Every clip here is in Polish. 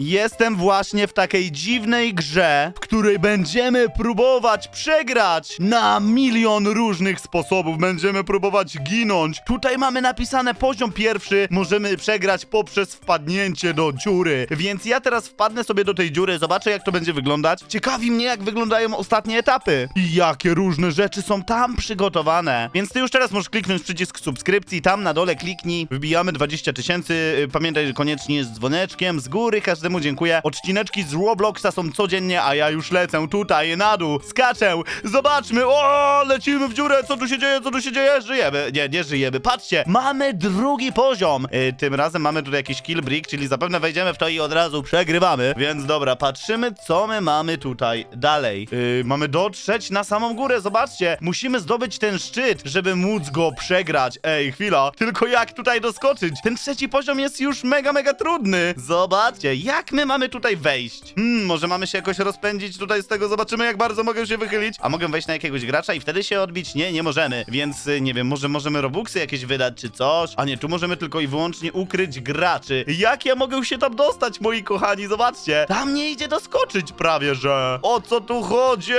Jestem właśnie w takiej dziwnej grze, w której będziemy próbować przegrać na milion różnych sposobów. Będziemy próbować ginąć. Tutaj mamy napisane poziom pierwszy. Możemy przegrać poprzez wpadnięcie do dziury. Więc ja teraz wpadnę sobie do tej dziury, zobaczę jak to będzie wyglądać. Ciekawi mnie jak wyglądają ostatnie etapy. I jakie różne rzeczy są tam przygotowane. Więc ty już teraz możesz kliknąć przycisk subskrypcji, tam na dole kliknij, wbijamy 20 tysięcy. Y, Pamiętaj koniecznie z dzwoneczkiem, z góry każdemu dziękuję. Odcineczki z Robloxa są codziennie, a ja już lecę tutaj na dół, skaczę. Zobaczmy, o, lecimy w dziurę, co tu się dzieje, co tu się dzieje? Żyjemy, nie, nie żyjemy. Patrzcie, mamy drugi poziom. Y, tym razem mamy tutaj jakiś kill brick, czyli zapewne wejdziemy w to i od razu przegrywamy. Więc dobra, patrzymy, co my mamy tutaj dalej. Y, mamy dotrzeć na samą górę, zobaczcie. Musimy zdobyć ten szczyt, żeby móc go przegrać. Ej, chwila, tylko jak tutaj doskoczyć? Ten trzeci poziom jest już mega, mega trudny. Zobaczcie, jak my mamy tutaj wejść? Hmm, może mamy się jakoś rozpędzić tutaj z tego, zobaczymy jak bardzo mogę się wychylić. A mogę wejść na jakiegoś gracza i wtedy się odbić? Nie, nie możemy. Więc y, nie wiem, może możemy robuxy jakieś wydać czy coś? A nie, tu możemy tylko i wyłącznie ukryć graczy. Jak ja mogę się tam dostać, moi kochani? Zobaczcie. Tam nie idzie doskoczyć prawie, że. O co tu chodzi?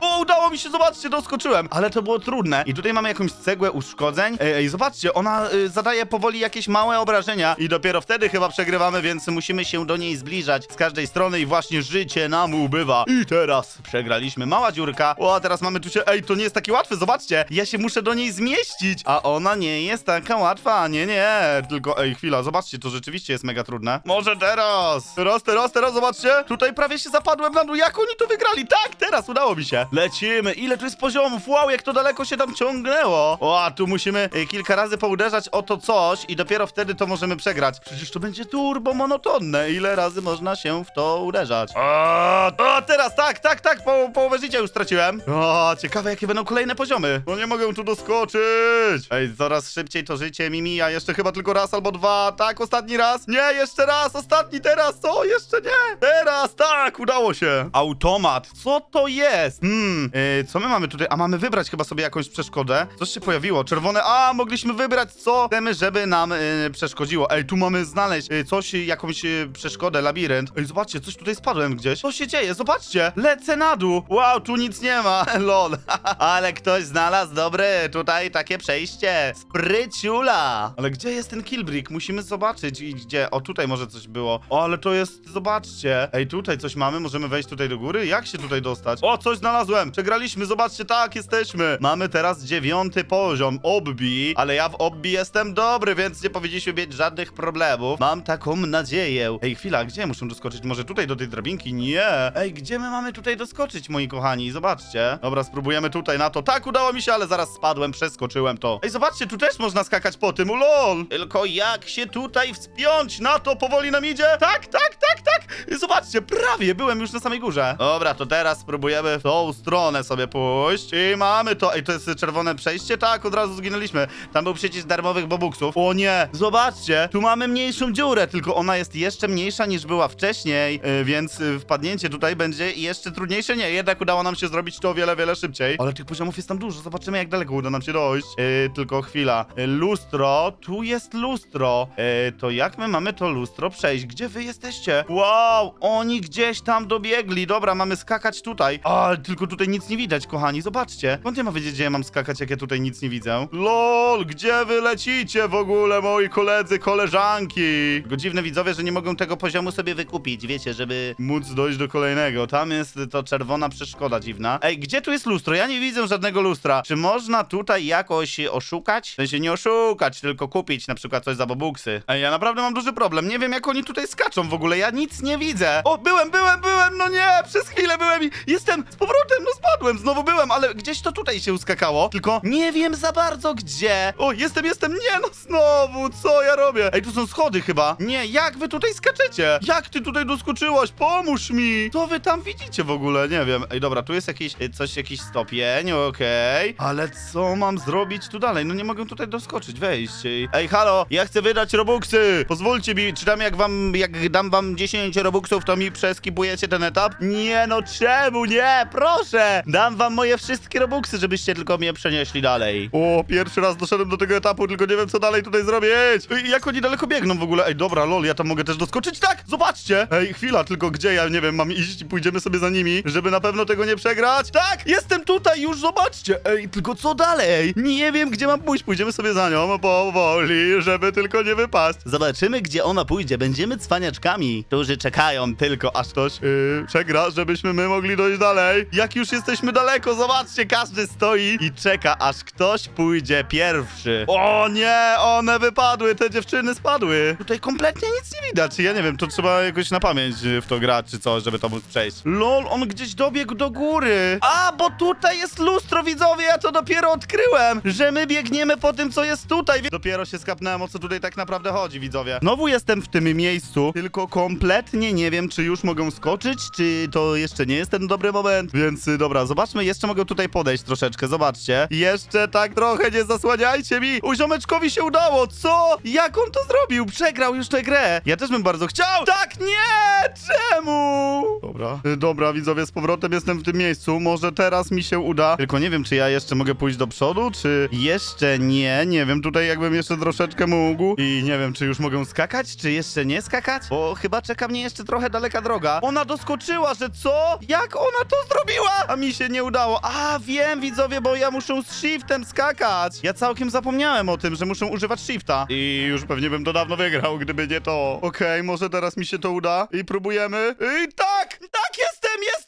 O, udało mi się, zobaczcie, doskoczyłem. Ale to było trudne. I tutaj mamy jakąś cegłę uszkodzeń. Ej, ej zobaczcie, ona y, zadaje powoli jakieś małe obrażenia i dopiero wtedy chyba przegrywamy, więc musimy się do niej zbliżać z każdej strony i właśnie życie nam ubywa. I teraz przegraliśmy. Mała dziurka. O, a teraz mamy tu się... Ej, to nie jest takie łatwe, zobaczcie. Ja się muszę do niej zmieścić, a ona nie jest taka łatwa. Nie, nie. Tylko, ej, chwila, zobaczcie, to rzeczywiście jest mega trudne. Może teraz. Teraz, teraz, teraz, zobaczcie. Tutaj prawie się zapadłem na dół. Jak oni to wygrali? Tak, teraz udało mi się. Lecimy. Ile tu jest poziomów? Wow, jak to daleko się tam ciągnęło. O, a tu musimy y, kilka razy pouderzać o to coś i dopiero wtedy to możemy przegrać. Przecież to będzie turbo monotonne. Ile razy można się w to uderzać? O, o teraz, tak, tak, tak, po, połowę życia już straciłem. O, ciekawe, jakie będą kolejne poziomy. No nie mogę tu doskoczyć. Ej, coraz szybciej to życie mi mija. Jeszcze chyba tylko raz albo dwa. Tak, ostatni raz. Nie, jeszcze raz, ostatni teraz. Co? Jeszcze nie. Teraz, tak, udało się. Automat. Co to jest? Hmm, yy, co my mamy tutaj? A mamy wybrać chyba sobie jakąś przeszkodę. Coś się pojawiło. Czerwone. A, mogliśmy wybrać, co chcemy, żeby nam yy, przeszkodziło. Ej, tu mamy znaleźć yy, coś, jakąś yy, przeszkodę, labirynt. Ej, zobaczcie, coś tutaj spadłem gdzieś. Co się dzieje? Zobaczcie. Lecę na dół. Wow, tu nic nie ma. Lol. Ale ktoś znalazł dobre tutaj takie przejście. Spryciula. Ale gdzie jest ten killbrick? Musimy zobaczyć. I gdzie? O, tutaj może coś było. O, ale to jest, zobaczcie. Ej, tutaj coś mamy. Możemy wejść tutaj do góry? Jak się tutaj dostać? O, coś znalazłem. Przegraliśmy. Zobaczcie, tak, jesteśmy. Mamy teraz dziewiąty poziom. Obbi. Ale ja w obbi jestem dobry, więc nie powinniśmy mieć żadnych problemów. Mam taką nadzieję. Ej, chwila, gdzie muszę doskoczyć? Może tutaj do tej drabinki? Nie. Ej, gdzie my mamy tutaj doskoczyć, moi kochani? Zobaczcie. Dobra, spróbujemy tutaj na to. Tak, udało mi się, ale zaraz spadłem, przeskoczyłem to. Ej, zobaczcie, tu też można skakać po tym, lol. Tylko jak się tutaj wspiąć na to? Powoli nam idzie? Tak, tak, tak, tak. Zobaczcie, prawie byłem już na samej górze. Dobra, to teraz spróbujemy w tą stronę sobie pójść. I mamy to. Ej, to jest czerwone przejście? Tak, od razu zginęliśmy. Tam był przycisk darmowych bobuksów. O nie, zobaczcie, tu mamy mniejszą dziurę, tylko ona jest jeszcze mniejsza niż była wcześniej, yy, więc yy, wpadnięcie tutaj będzie jeszcze trudniejsze. Nie, jednak udało nam się zrobić to o wiele, wiele szybciej. Ale tych poziomów jest tam dużo, zobaczymy jak daleko uda nam się dojść. Yy, tylko chwila. Yy, lustro, tu jest lustro. Yy, to jak my mamy to lustro przejść? Gdzie wy jesteście? Wow, oni gdzieś tam dobiegli. Dobra, mamy skakać tutaj. Ale tylko tutaj nic nie widać, kochani, zobaczcie. Skąd ja mam wiedzieć, gdzie ja mam skakać, jak ja tutaj nic nie widzę? LOL, gdzie wy lecicie w ogóle, moi koledzy, koleżanki? Tylko dziwne widzowie, że nie mogą tego poziomu sobie wykupić, wiecie, żeby móc dojść do kolejnego. Tam jest to czerwona przeszkoda dziwna. Ej, gdzie tu jest lustro? Ja nie widzę żadnego lustra. Czy można tutaj jakoś oszukać? W sensie nie oszukać, tylko kupić na przykład coś za bobuksy. Ej, ja naprawdę mam duży problem. Nie wiem, jak oni tutaj skaczą w ogóle. Ja nic nie widzę. O, byłem, byłem, byłem, no nie! Przez chwilę byłem i jestem z powrotem, no spadłem, znowu byłem, ale gdzieś to tutaj się uskakało. Tylko nie wiem za bardzo gdzie. O, jestem, jestem, nie no znowu, co ja robię? Ej, tu są schody chyba. Nie, jak wy tutaj skaczecie? Jak ty tutaj doskoczyłaś? Pomóż mi! Co wy tam widzicie w ogóle? Nie wiem. Ej, dobra, tu jest jakiś, y, coś, jakiś stopień, okej. Ale co mam zrobić tu dalej? No nie mogę tutaj doskoczyć, wejść. Ej, halo, ja chcę wydać robuxy! Pozwólcie mi, czy dam jak wam, jak dam wam 10 10 robuxów, to mi przeskipujecie ten etap? Nie no, czemu nie? Proszę! Dam wam moje wszystkie robuxy, żebyście tylko mnie przenieśli dalej. O, pierwszy raz doszedłem do tego etapu, tylko nie wiem, co dalej tutaj zrobić. Ej, Jak oni daleko biegną w ogóle? Ej, dobra, lol, ja tam mogę też doskoczyć? Tak, zobaczcie! Ej, chwila, tylko gdzie ja, nie wiem, mam iść i pójdziemy sobie za nimi, żeby na pewno tego nie przegrać? Tak, jestem tutaj, już zobaczcie! Ej, tylko co dalej? Nie wiem, gdzie mam pójść, pójdziemy sobie za nią powoli, żeby tylko nie wypaść. Zobaczymy, gdzie ona pójdzie, będziemy cwaniaczkami, którzy czekają tylko, aż ktoś yy, przegra, żebyśmy my mogli dojść dalej. Jak już jesteśmy daleko, zobaczcie, każdy stoi i czeka, aż ktoś pójdzie pierwszy. O nie, one wypadły, te dziewczyny spadły. Tutaj kompletnie nic nie widać, ja nie wiem, to trzeba jakoś na pamięć y, w to grać, czy coś, żeby to móc przejść. Lol, on gdzieś dobiegł do góry. A, bo tutaj jest lustro, widzowie, ja to dopiero odkryłem, że my biegniemy po tym, co jest tutaj. Dopiero się skapnąłem, o co tutaj tak naprawdę chodzi, widzowie. Znowu jestem w tym miejscu, tylko kompletnie nie wiem, czy już mogą skoczyć, czy to jeszcze nie jest ten dobry moment. Więc y, dobra, zobaczmy, jeszcze mogę tutaj podejść troszeczkę, zobaczcie. Jeszcze tak trochę, nie zasłaniajcie mi. U ziomeczkowi się udało, co? Jak on to zrobił? Przegrał już tę grę. Ja też bym bardzo chciał. Tak, nie! Czemu? Dobra, y, dobra, widzowie, z powrotem jestem w tym miejscu. Może teraz mi się uda. Tylko nie wiem, czy ja jeszcze mogę pójść do przodu, czy jeszcze nie. Nie wiem, tutaj jakbym jeszcze troszeczkę mógł. I nie wiem, czy już mogę skakać, czy jeszcze nie skakać? Bo chyba czeka mnie jeszcze trochę daleka droga. Ona doskoczyła, że co? Jak ona to zrobiła? A mi się nie udało. A, wiem, widzowie, bo ja muszę z shiftem skakać. Ja całkiem zapomniałem o tym, że muszę używać shifta. I już pewnie bym to dawno wygrał, gdyby nie to. Okej, może teraz mi się to uda. I próbujemy. I tak! Tak, jestem, jestem!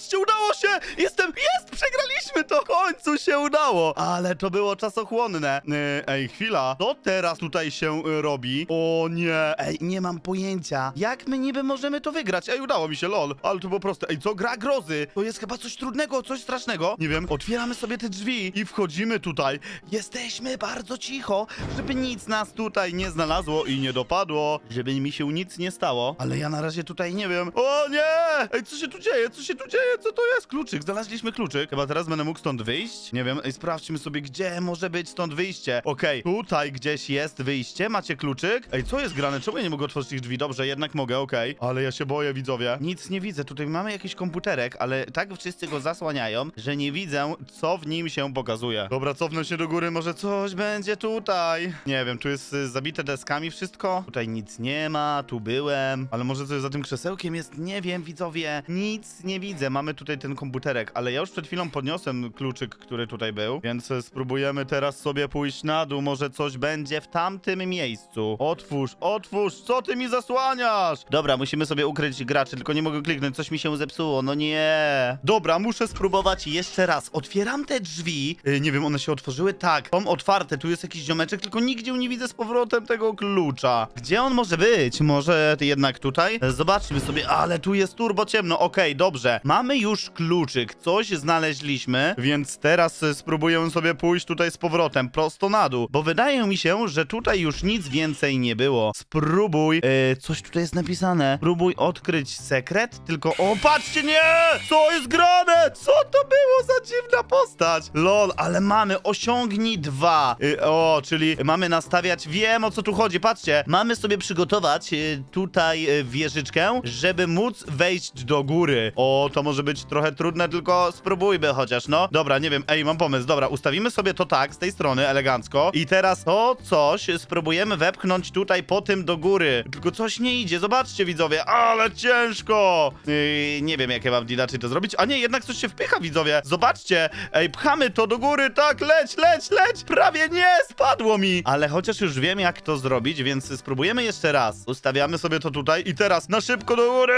Zobaczcie, udało się! Jestem, jest! Przegraliśmy to! W końcu się udało! Ale to było czasochłonne. Yy, Ej, chwila. Co teraz tutaj się y, robi? O nie! Ej, nie mam pojęcia. Jak my niby możemy to wygrać? Ej, udało mi się, lol. Ale to było proste. Ej, co? Gra grozy! To jest chyba coś trudnego, coś strasznego. Nie wiem. Otwieramy sobie te drzwi i wchodzimy tutaj. Jesteśmy bardzo cicho, żeby nic nas tutaj nie znalazło i nie dopadło. Żeby mi się nic nie stało. Ale ja na razie tutaj nie wiem. O nie! Ej, co się tu dzieje? Co się tu dzieje? Co to jest? Kluczyk. Znaleźliśmy kluczyk. Chyba teraz będę mógł stąd wyjść? Nie wiem. Ej, sprawdźmy sobie, gdzie może być stąd wyjście. Okej, tutaj gdzieś jest wyjście. Macie kluczyk? Ej, co jest grane? Czemu ja nie mogę otworzyć tych drzwi? Dobrze, jednak mogę, okej. Ale ja się boję, widzowie. Nic nie widzę. Tutaj mamy jakiś komputerek, ale tak wszyscy go zasłaniają, że nie widzę, co w nim się pokazuje. Dobra, cofnę się do góry. Może coś będzie tutaj. Nie wiem, tu jest y, zabite deskami wszystko. Tutaj nic nie ma, tu byłem. Ale może coś za tym krzesełkiem jest? Nie wiem, widzowie. Nic nie widzę. Mamy tutaj ten komputerek, ale ja już przed chwilą podniosłem kluczyk, który tutaj był, więc spróbujemy teraz sobie pójść na dół. Może coś będzie w tamtym miejscu. Otwórz, otwórz, co ty mi zasłaniasz? Dobra, musimy sobie ukryć graczy, tylko nie mogę kliknąć, coś mi się zepsuło, no nie. Dobra, muszę spróbować jeszcze raz. Otwieram te drzwi. Y, nie wiem, one się otworzyły? Tak, są otwarte, tu jest jakiś ziomeczek, tylko nigdzie nie widzę z powrotem tego klucza. Gdzie on może być? Może jednak tutaj? Zobaczmy sobie, ale tu jest turbo ciemno. Okej, dobrze. Mamy już kluczyk, coś znaleźliśmy, więc teraz e, spróbuję sobie pójść tutaj z powrotem, prosto na dół, bo wydaje mi się, że tutaj już nic więcej nie było. Spróbuj, e, coś tutaj jest napisane. Spróbuj odkryć sekret, tylko o, patrzcie, nie! Co jest grane? Co to było za dziwna postać? Lol, ale mamy osiągnij dwa. Y, o, czyli mamy nastawiać, wiem o co tu chodzi, patrzcie. Mamy sobie przygotować y, tutaj y, wieżyczkę, żeby móc wejść do góry. O, to może być trochę trudne, tylko spróbujmy chociaż, no. Dobra, nie wiem, ej, mam pomysł, dobra, ustawimy sobie to tak, z tej strony, elegancko. I teraz to coś spróbujemy wepchnąć tutaj po tym do góry. Tylko coś nie idzie, zobaczcie widzowie, ale ciężko. Yy, nie wiem, jak ja mam inaczej to zrobić. A nie, jednak coś się wpycha, widzowie. Zobaczcie, ej, pchamy to do góry, tak, leć, leć, leć. Prawie nie, spadło mi. Ale chociaż już wiem, jak to zrobić, więc spróbujemy jeszcze raz. Ustawiamy sobie to tutaj i teraz na szybko do góry.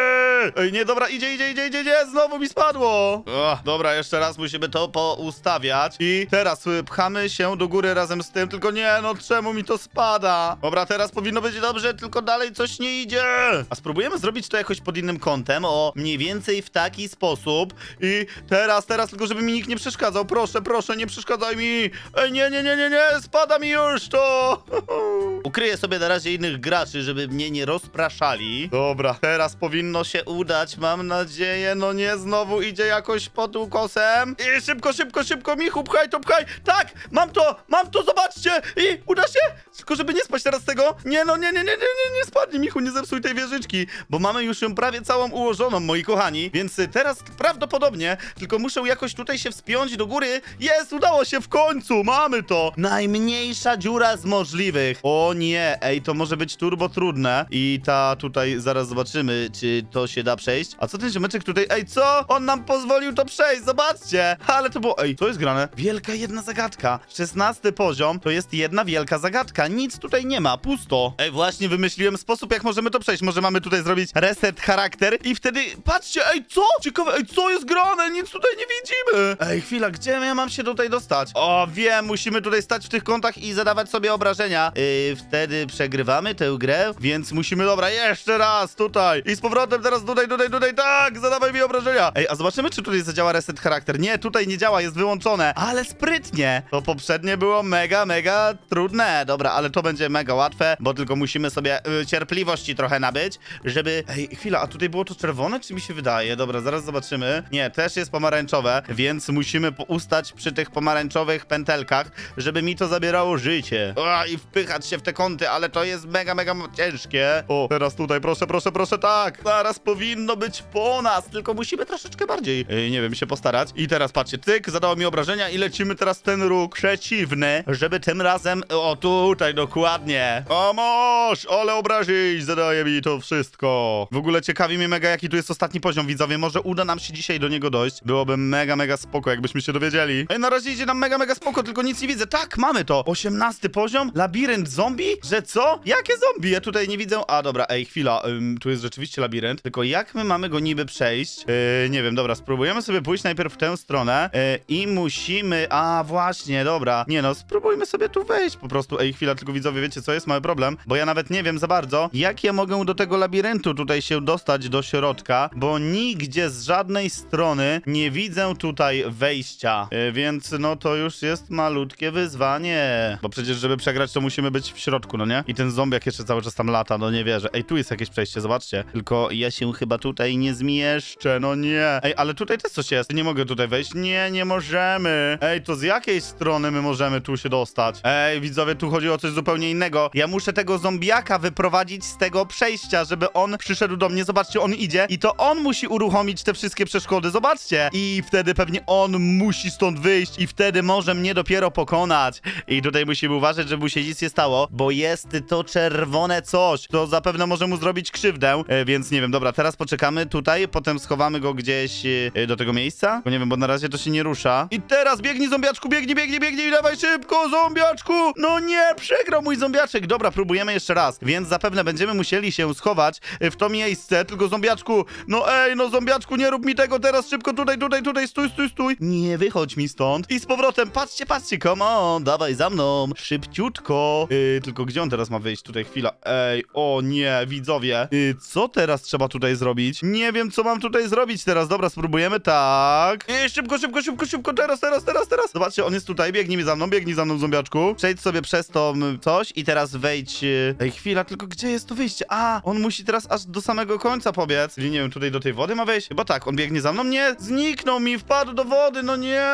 Ej, nie, dobra, idzie, idzie, idzie, idzie, nie, znowu mi spadło. Dobra, jeszcze raz musimy to poustawiać. I teraz y, pchamy się do góry razem z tym, tylko nie, no czemu mi to spada? Dobra, teraz powinno być dobrze, tylko dalej coś nie idzie. A spróbujemy zrobić to jakoś pod innym kątem, o mniej więcej w taki sposób. I teraz, teraz, tylko żeby mi nikt nie przeszkadzał. Proszę, proszę, nie przeszkadzaj mi. Ej, nie, nie, nie, nie, nie, spada mi już to. Ukryję sobie na razie innych graczy, żeby mnie nie rozpraszali. Dobra, teraz powinno się udać, mam nadzieję. No nie, znowu idzie jakoś pod ukos ciosem. I szybko, szybko, szybko, Michu, pchaj to, pchaj. Tak, mam to, mam to, zobaczcie. I uda się? Tylko żeby nie spać teraz tego. Nie no, nie, nie, nie, nie, nie, nie spadnij, Michu, nie zepsuj tej wieżyczki, bo mamy już ją prawie całą ułożoną, moi kochani. Więc y, teraz prawdopodobnie tylko muszę jakoś tutaj się wspiąć do góry. Jest, udało się w końcu, mamy to. Najmniejsza dziura z możliwych. O nie, ej, to może być turbo trudne. I ta tutaj, zaraz zobaczymy, czy to się da przejść. A co ten ziomeczek tutaj, ej, co? On nam pozwolił to przejść, zobaczcie. Ale to było, ej, co jest grane? Wielka jedna zagadka. 16 poziom to jest jedna wielka zagadka. Nic tutaj nie ma, pusto. Ej, właśnie wymyśliłem sposób, jak możemy to przejść. Może mamy tutaj zrobić reset charakter i wtedy, patrzcie, ej, co? Ciekawe, ej, co jest grane? Nic tutaj nie widzimy. Ej, chwila, gdzie ja mam się tutaj dostać? O, wiem, musimy tutaj stać w tych kątach i zadawać sobie obrażenia. Yy, wtedy przegrywamy tę grę, więc musimy, dobra, jeszcze raz tutaj. I z powrotem teraz tutaj, tutaj, tutaj, tak, zadawaj mi obrażenia. Ej, a zobaczymy, czy tutaj zadziała reset charakter. Nie, tutaj nie działa, jest wyłączone, ale sprytnie. To poprzednie było mega, mega trudne. Dobra, ale to będzie mega łatwe, bo tylko musimy sobie y, cierpliwości trochę nabyć, żeby... Ej, chwila, a tutaj było to czerwone, czy mi się wydaje? Dobra, zaraz zobaczymy. Nie, też jest pomarańczowe, więc musimy ustać przy tych pomarańczowych pętelkach, żeby mi to zabierało życie. O, I wpychać się w te kąty, ale to jest mega, mega ciężkie. O, teraz tutaj, proszę, proszę, proszę, tak. Zaraz powinno być po nas, tylko musimy troszeczkę bardziej, yy, nie wiem, się postarać. I teraz patrzcie, cyk, zadało mi obrażenia i lecimy teraz ten róg przeciwny, żeby tym razem, o tutaj, dokładnie. O, moż, ale obrazić, zadaje mi to wszystko. W ogóle ciekawi mnie mega, jaki tu jest ostatni poziom, widzowie. Może uda nam się dzisiaj do niego dojść. Byłoby mega, mega spoko, jakbyśmy się dowiedzieli. Ej, na razie idzie nam mega, mega spoko, tylko nic nie widzę. Tak, mamy to. 18 poziom, labirynt zombie? Że co? Jakie zombie? Ja tutaj nie widzę. A, dobra, ej, chwila. Ym, tu jest rzeczywiście labirynt. Tylko jak my mamy go niby przejść? Yy, nie wiem, dobra, spróbujemy sobie pójść najpierw w tę stronę yy, i musimy... A, właśnie, dobra. Nie no, spróbujmy sobie tu wejść po prostu. Ej, chwila, tylko widzowie, wiecie co jest? Mały problem, bo ja nawet nie wiem za bardzo, jak ja mogę do tego labiryntu tutaj się dostać do środka, bo nigdzie z żadnej strony nie widzę tutaj wejścia. Yy, więc no to już jest malutkie wyzwanie. Bo przecież, żeby przegrać, to musimy być w środku, no nie? I ten zombiak jeszcze cały czas tam lata, no nie wierzę. Ej, tu jest jakieś przejście, zobaczcie. Tylko ja się chyba tutaj nie zmieszczę, no nie. Ej, ale tutaj też coś jest. Nie mogę tutaj wejść. Nie, nie możemy. Ej, to z jakiej strony my możemy tu się dostać? Ej, widzowie, tu chodzi o coś zupełnie innego. Ja muszę tego zombiaka wyprowadzić z tego przejścia, żeby on przyszedł do mnie. Zobaczcie, on idzie i to on musi uruchomić te wszystkie przeszkody. Zobaczcie. I wtedy pewnie on musi stąd wyjść i wtedy może mnie dopiero pokonać. I tutaj musimy uważać, żeby mu się nic nie stało, bo jest to czerwone coś. To zapewne może mu zrobić krzywdę, e, więc nie wiem, dobra, teraz poczekamy tutaj, potem schowamy go gdzieś e, do tego miejsca, bo nie wiem, bo na razie to się nie rusza. I teraz biegnij zombiaczku, biegnij, biegnij, biegnij, dawaj szybko, zombiaczku! No nie, przegrał mój zombiaczek. Dobra, próbujemy jeszcze raz, więc zapewne będziemy musieli się schować e, w to miejsce, tylko zombiaczku, no ej, no zombiaczku, nie rób mi tego teraz, szybko tutaj, tutaj, tutaj, stój, stój, stój. Nie wychodź mi stąd. I z powrotem, patrzcie, patrzcie, come on, dawaj za mną, szybciutko. Yy, tylko gdzie on teraz ma wyjść? Tutaj chwila. Ej, o nie, widzowie. Yy, co teraz trzeba tutaj zrobić? Nie wiem, co mam tutaj zrobić teraz. Dobra, spróbujemy tak. Yy, szybko, szybko, szybko, szybko, teraz, teraz, teraz, teraz. Zobaczcie, on jest tutaj, biegnij za mną, biegnij za mną, zombiaczku. Przejdź sobie przez to mm, coś i teraz wejdź. Yy... Ej, chwila, tylko gdzie jest to wyjście? A, on musi teraz aż do samego końca pobiec. Czyli nie wiem, tutaj do tej wody ma wejść? Chyba tak, on biegnie za mną. Nie, zniknął mi, wpadł do wody, no nie.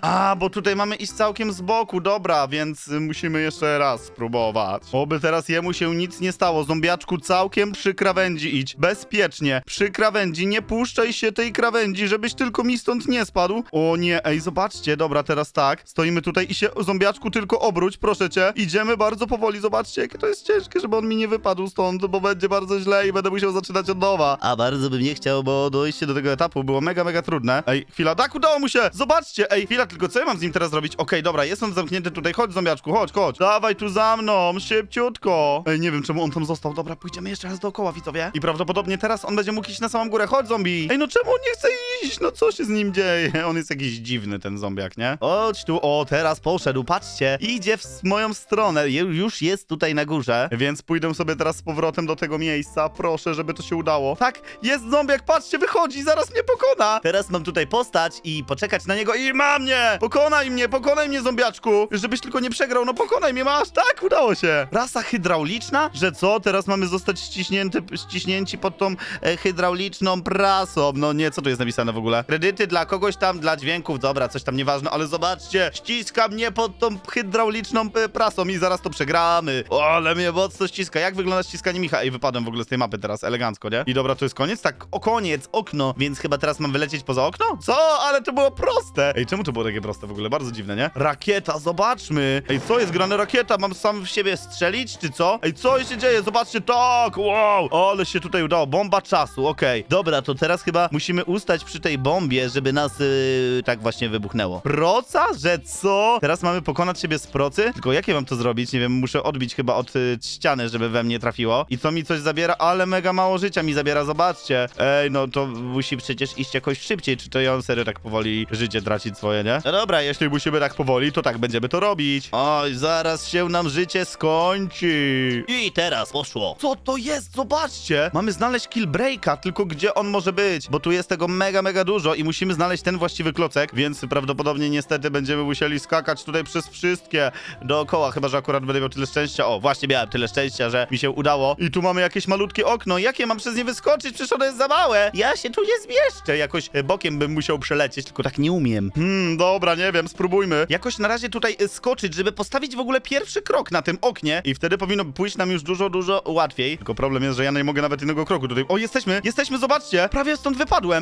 A, bo tutaj mamy iść całkiem z boku, dobra, więc y, musimy jeszcze raz spróbować. Oby teraz jemu się nic nie stało. Zombiaczku, całkiem przy krawędzi idź. Bezpiecznie. Przy krawędzi, nie puszczaj się tej krawędzi, żebyś tylko mi stąd nie spadł. O nie, ej, zobaczcie, dobra, teraz tak. Stoimy tutaj i się, zombiaczku, tylko obróć, proszę cię. Idziemy bardzo powoli, zobaczcie, jakie to jest ciężkie, żeby on mi nie wypadł stąd, bo będzie bardzo źle i będę musiał zaczynać od nowa. A bardzo bym nie chciał, bo dojście do tego etapu było mega, mega trudne. Ej, chwila, tak, udało mu się! Zobaczcie, ej, chwila, tylko co ja mam z nim teraz zrobić? Okej, dobra, jest on zamknięty tutaj, chodź zombiaczku, chodź, chodź. Dawaj tu za mną, szybciutko. Ej, nie wiem czemu on tam został, dobra, pójdziemy jeszcze raz dookoła, widzowie. I prawdopodobnie teraz on będzie mógł iść na samą górę, chodź zombie. Ej, no czemu on nie chce iść? No co się z nim dzieje? On jest jakiś dziwny, ten zombiak, nie? Chodź tu, o, teraz poszedł, patrzcie, idzie w moją stronę, już jest tutaj na górze, więc pójdę sobie teraz z powrotem do tego miejsca, proszę, żeby to się udało. Tak, jest zombiak, patrzcie, wychodzi, zaraz mnie pokona. Teraz mam tutaj postać i poczekać na niego i ma mnie! Pokonaj mnie, pokonaj mnie, zombiaczku! Żebyś tylko nie przegrał, no pokonaj mnie, masz! Tak, udało się! Rasa hydrauliczna? Że co? Teraz mamy zostać ściśnięty, ściśnięci pod tą e, hydrauliczną prasą. No nie, co tu jest napisane w ogóle? Kredyty dla kogoś tam, dla dźwięków, dobra, coś tam nieważne, ale zobaczcie, ściska mnie pod tą hydrauliczną y, prasą i zaraz to przegramy. O, ale mnie mocno ściska. Jak wygląda ściskanie Micha? Ej, wypadłem w ogóle z tej mapy teraz, elegancko, nie? I dobra, to jest koniec? Tak, o koniec, okno, więc chyba teraz mam wylecieć poza okno? Co? Ale to było proste. Ej, czemu to było takie proste w ogóle? Bardzo dziwne, nie? Rakieta, zobaczmy. Ej, co jest grane rakieta? Mam sam w siebie strzelić, czy co? Ej, co się dzieje? Zobaczcie, tak, wow. Ale się tutaj udało. Bomba czasu, okej. Dobra, to teraz chyba musimy ustać przy tej bombie, żeby nas yy, tak właśnie wybuchnęło. Proca? Że co? Teraz mamy pokonać siebie z procy? Tylko jak ja mam to zrobić? Nie wiem, muszę odbić chyba od y, ściany, żeby we mnie trafiło. I co mi coś zabiera? Ale mega mało życia mi zabiera, zobaczcie. Ej, no to musi przecież iść jakoś szybciej. Czy to ja serio tak powoli życie tracić swoje, nie? No dobra, jeśli musimy tak powoli, to tak będziemy to robić. Oj, zaraz się nam życie skończy. I teraz poszło. Co to jest? Zobaczcie. Mamy znaleźć kill breaka, tylko gdzie on może być? Bo tu jest tego mega, mega dużo i musimy znaleźć ten właściwy klocek, więc prawdopodobnie niestety będziemy musieli skakać tutaj przez wszystkie dookoła, chyba że akurat będę miał tyle szczęścia. O, właśnie miałem tyle szczęścia, że mi się udało. I tu mamy jakieś malutkie okno. Jakie mam przez nie wyskoczyć? Przecież ono jest za małe. Ja się tu nie zmieszczę. Jakoś e, bokiem bym musiał przelecieć, tylko tak nie umiem. Hmm, dobra, nie wiem, spróbujmy. Jakoś na razie tutaj e, skoczyć, żeby postawić w ogóle pierwszy krok na tym oknie i wtedy powinno pójść nam już dużo, dużo łatwiej. Tylko problem jest, że ja nie mogę nawet innego kroku tutaj. O, jesteśmy, jesteśmy, zobaczcie. Prawie stąd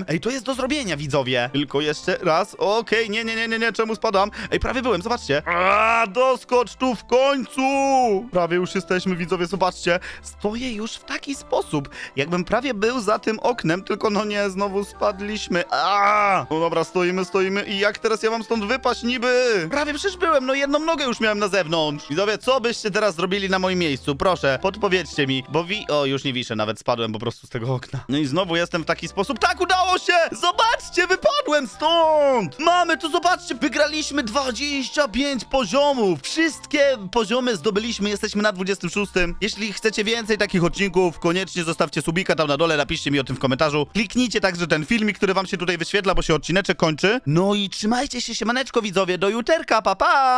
Ej, to jest do zrobienia, widzowie. Tylko jeszcze raz. Okej, nie, nie, nie, nie, nie, czemu spadam? Ej, prawie byłem, zobaczcie. A, doskocz tu w końcu. Prawie już jesteśmy, widzowie, zobaczcie. Stoję już w taki sposób, jakbym prawie był za tym oknem, tylko no nie, znowu spadliśmy. A! No dobra, stoimy, stoimy i jak teraz ja mam stąd wypaść niby? Prawie przecież byłem, no jedną nogę już miałem na zewnątrz. Widzowie, co byście teraz zrobili na moim miejscu? Proszę, podpowiedzcie mi, bo wi... O, już nie wiszę, nawet spadłem po prostu z tego okna. No i znowu jestem w taki sposób. Tak, udało się! Zobaczcie, wypadłem stąd! Mamy tu, zobaczcie, wygraliśmy 25 poziomów. Wszystkie poziomy zdobyliśmy, jesteśmy na 26. Jeśli chcecie więcej takich odcinków, koniecznie zostawcie subika tam na dole, napiszcie mi o tym w komentarzu. Kliknijcie także ten filmik, który wam się tutaj wyświetla, bo się odcineczek kończy. No i trzymajcie się, siemaneczko widzowie, do juterka, pa pa!